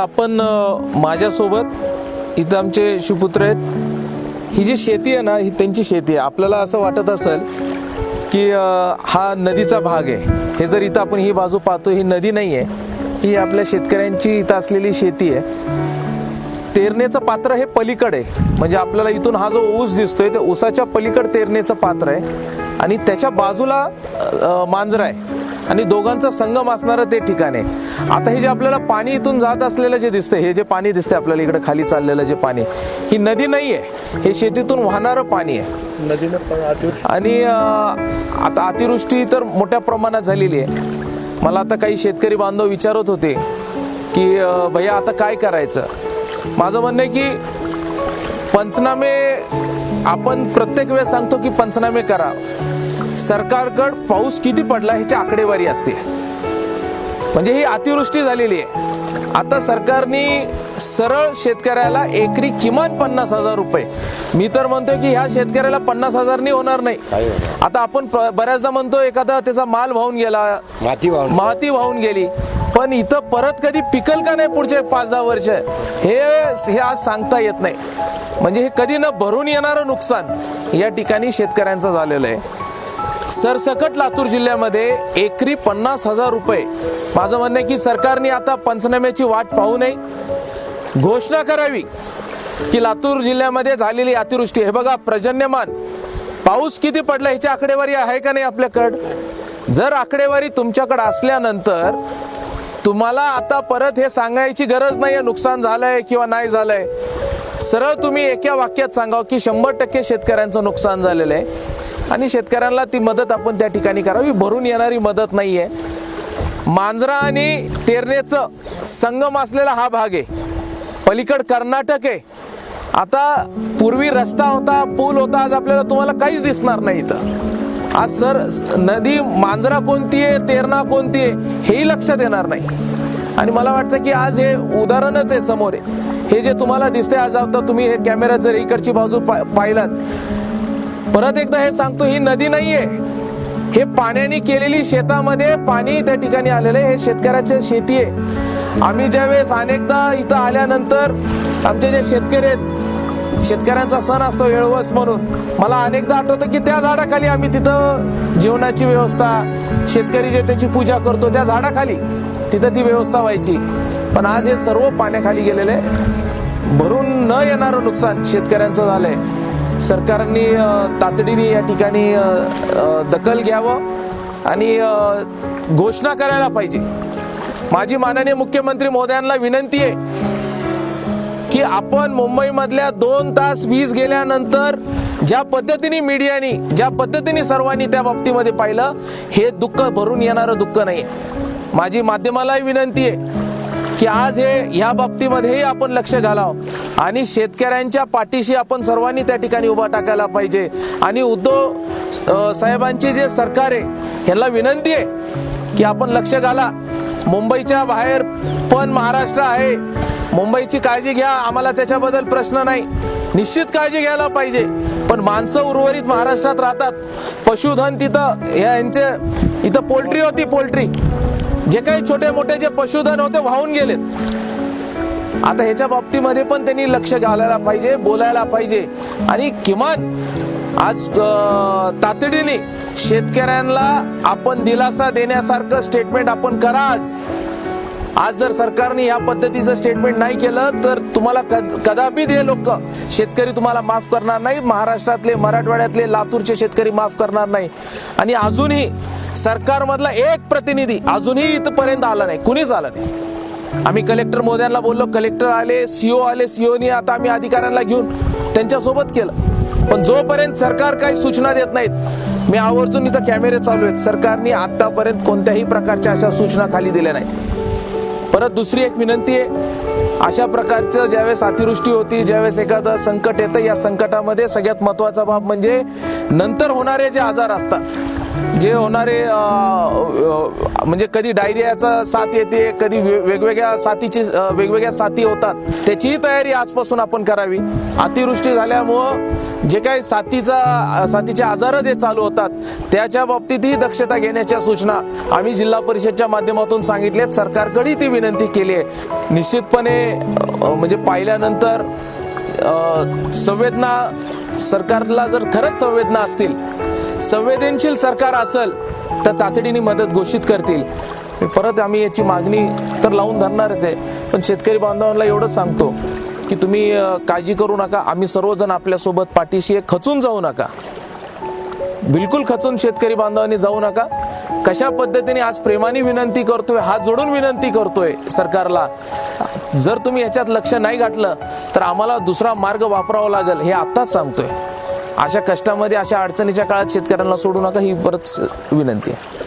आपण माझ्यासोबत इथं आमचे शिवपुत्र आहेत. ही जी शेती आहे ना ही त्यांची शेती आहे. आपल्याला असं वाटत असेल की हा नदीचा भाग आहे. हे जर इथं आपण ही बाजू पाहतो ही नदी नाही आहे. ही आपल्या शेतकऱ्यांची इथं असलेली शेती आहे. तेरणेचं पात्र हे पलीकडे आहे. म्हणजे आपल्याला इथून हा जो ऊस दिसतोय ते ऊसाच्या पलीकड तेरणेचं पात्र आहे. आणि त्याच्या बाजूला मांजरा आहे. आणि दोघांचा संगम असणारं ते ठिकाण आहे. आता हे जे आपल्याला पाणी इथून जात असलेलं जे दिसतंय हे जे पाणी दिसतंय आपल्याला इकडे खाली चाललेलं जे पाणी ही नदी नाही आहे हे शेतीतून वाहणारं पाणी आहे. आणि आता अतिवृष्टी तर मोठ्या प्रमाणात झालेली आहे. मला आता काही शेतकरी बांधव विचारत होते की भैया आता काय करायचं? माझं म्हणणं आहे की पंचनामे आपण प्रत्येक वेळेस सांगतो की पंचनामे करा. सरकारकड पाऊस किती पडला ह्याची आकडेवारी असते. म्हणजे ही अतिवृष्टी झालेली आहे. आता सरकारने सरळ शेतकऱ्याला एकरी किमान पन्नास हजार रुपये. मी तर म्हणतोय की ह्या शेतकऱ्याला पन्नास हजारनी होणार नाही? आता आपण बऱ्याचदा म्हणतो एखादा त्याचा माल वाहून गेला. माती वाहून माती वाहून गेली. पण इथं परत कधी पिकल का नाही पुढचे पाच दहा वर्ष? हे हे आज सांगता येत नाही. म्हणजे हे कधी न भरून येणारं नुकसान या ठिकाणी शेतकऱ्यांचं झालेलं आहे. सरसकट लातूर जिल्ह्यामध्ये एकरी पन्नास हजार रुपये. माझं म्हणणं आहे की सरकारने आता पंचनाम्याची वाट पाहू नये. घोषणा करावी की लातूर जिल्ह्यामध्ये झालेली अतिवृष्टी. हे बघा पर्जन्यमान. पाऊस किती पडला ह्याची आकडेवारी आहे का नाही आपल्याकडं? जर आकडेवारी तुमच्याकडे असल्यानंतर तुम्हाला आता परत हे सांगायची गरज नाही आहे नुकसान झालंय किंवा नाही झालंय. सरळ तुम्ही एका वाक्यात सांगाव की शंभर टक्के शेतकऱ्यांचं नुकसान झालेलं आहे. आणि शेतकऱ्यांना ती मदत आपण त्या ठिकाणी करावी. भरून येणारी मदत नाही आहे मांजरा आणि तेरणेचं संगम असलेला हा भाग आहे. पलीकड कर्नाटक आहे. आता पूर्वी रस्ता होता पूल होता आज आपल्याला तुम्हाला काहीच दिसणार नाही इथं. आज सर नदी मांजरा कोणती आहे तेरणा कोणती आहे हेही लक्षात येणार नाही. आणि मला वाटतं की आज हे उदाहरणच आहे समोर. आहे हे जे तुम्हाला दिसते आज आता तुम्ही हे कॅमेऱ्यात जर इकडची बाजू पा- पाहिलात परत एकदा हे सांगतो ही नदी नाहीये. हे पाण्याने केलेली शेतामध्ये पाणी त्या ठिकाणी आलेलं आहे. हे शेतकऱ्याची शेती आहे. आम्ही ज्यावेळेस अनेकदा इथं आल्यानंतर आमचे जे शेतकरी आहेत शेतकऱ्यांचा सण असतो वेळवस म्हणून मला अनेकदा आठवतं की त्या झाडाखाली आम्ही तिथं जेवणाची व्यवस्था शेतकरी जे त्याची पूजा करतो त्या झाडाखाली तिथं ती व्यवस्था व्हायची. पण आज हे सर्व पाण्याखाली गेलेले भरून न येणारं नुकसान शेतकऱ्यांचं झालंय. सरकारने तातडीने या ठिकाणी दखल घ्यावं आणि घोषणा करायला पाहिजे. माझी माननीय मुख्यमंत्री महोदयांना विनंती आहे की आपण मुंबईमधल्या दोन तास वीज गेल्यानंतर ज्या पद्धतीने मीडियानी ज्या पद्धतीने सर्वांनी त्या बाबतीमध्ये पाहिलं हे दुःख भरून येणारं दुःख नाही माझी माध्यमालाही विनंती आहे की आज हे ह्या बाबतीमध्येही आपण लक्ष घालावं. आणि शेतकऱ्यांच्या पाठीशी आपण सर्वांनी त्या ठिकाणी उभा टाकायला पाहिजे. आणि उद्धव साहेबांचे साहेबांची जे सरकार आहे ह्याला विनंती आहे की आपण लक्ष घाला. मुंबईच्या बाहेर पण महाराष्ट्र आहे. मुंबईची काळजी घ्या आम्हाला त्याच्याबद्दल प्रश्न नाही. निश्चित काळजी घ्यायला पाहिजे. पण माणसं उर्वरित महाराष्ट्रात राहतात. पशुधन तिथं यांचे इथं पोल्ट्री होती पोल्ट्री. जे काही छोटे मोठे जे पशुधन होते वाहून गेलेत. आता ह्याच्या बाबतीमध्ये पण त्यांनी लक्ष घालायला पाहिजे बोलायला पाहिजे. आणि किमान आज तातडीने शेतकऱ्यांना आपण दिलासा देण्यासारखं स्टेटमेंट आपण करा आज. आज जर सरकारने या पद्धतीचं स्टेटमेंट नाही केलं तर तुम्हाला कद- कदापि दे लोक शेतकरी तुम्हाला माफ करणार नाही. महाराष्ट्रातले मराठवाड्यातले लातूरचे शेतकरी माफ करणार नाही. आणि अजूनही सरकारमधला एक प्रतिनिधी अजूनही इथपर्यंत आला नाही. कुणीच आला नाही. आम्ही कलेक्टर मोद्यांना बोललो कलेक्टर आले सीओ आले सीओनी आता आम्ही अधिकाऱ्यांना घेऊन त्यांच्यासोबत केलं. पण जोपर्यंत सरकार काही सूचना देत नाहीत मी आवर्जून इथं कॅमेरे चालू आहेत. सरकारने आतापर्यंत कोणत्याही प्रकारच्या अशा सूचना खाली दिल्या नाहीत. परत दुसरी एक विनंती आहे अशा प्रकारचं ज्यावेळेस अतिवृष्टी होती ज्यावेळेस एखादं संकट येतं या संकटामध्ये सगळ्यात महत्त्वाचा बाब म्हणजे नंतर होणारे जे आजार असतात जे होणारे म्हणजे कधी डायरियाचा साथ येते कधी वे- वेगवेगळ्या साथीची वेगवेगळ्या साथी होतात त्याचीही तयारी आजपासून आपण करावी. अतिवृष्टी झाल्यामुळं जे काही साथीचा साथीचे आजार जे चालू होतात त्याच्या बाबतीतही दक्षता घेण्याच्या सूचना आम्ही जिल्हा परिषदच्या माध्यमातून सांगितल्यात सरकारकडे ती विनंती केली आहे. निश्चितपणे म्हणजे पाहिल्यानंतर संवेदना सरकारला जर खरंच संवेदना असतील संवेदनशील सरकार असेल तर तातडीने मदत घोषित करतील. परत आम्ही याची मागणी तर लावून धरणारच आहे. पण शेतकरी बांधवांना एवढंच सांगतो की तुम्ही काळजी करू नका. आम्ही सर्वजण आपल्यासोबत पाठीशी खचून जाऊ नका. बिलकुल खचून शेतकरी बांधवांनी जाऊ नका. कशा पद्धतीने आज प्रेमाने विनंती करतोय हात जोडून विनंती करतोय सरकारला. जर तुम्ही याच्यात लक्ष नाही घातलं तर आम्हाला दुसरा मार्ग वापरावा लागेल हे आत्ताच सांगतोय. अशा कष्टामध्ये अशा अडचणीच्या काळात शेतकऱ्यांना सोडू नका ही परत विनंती आहे.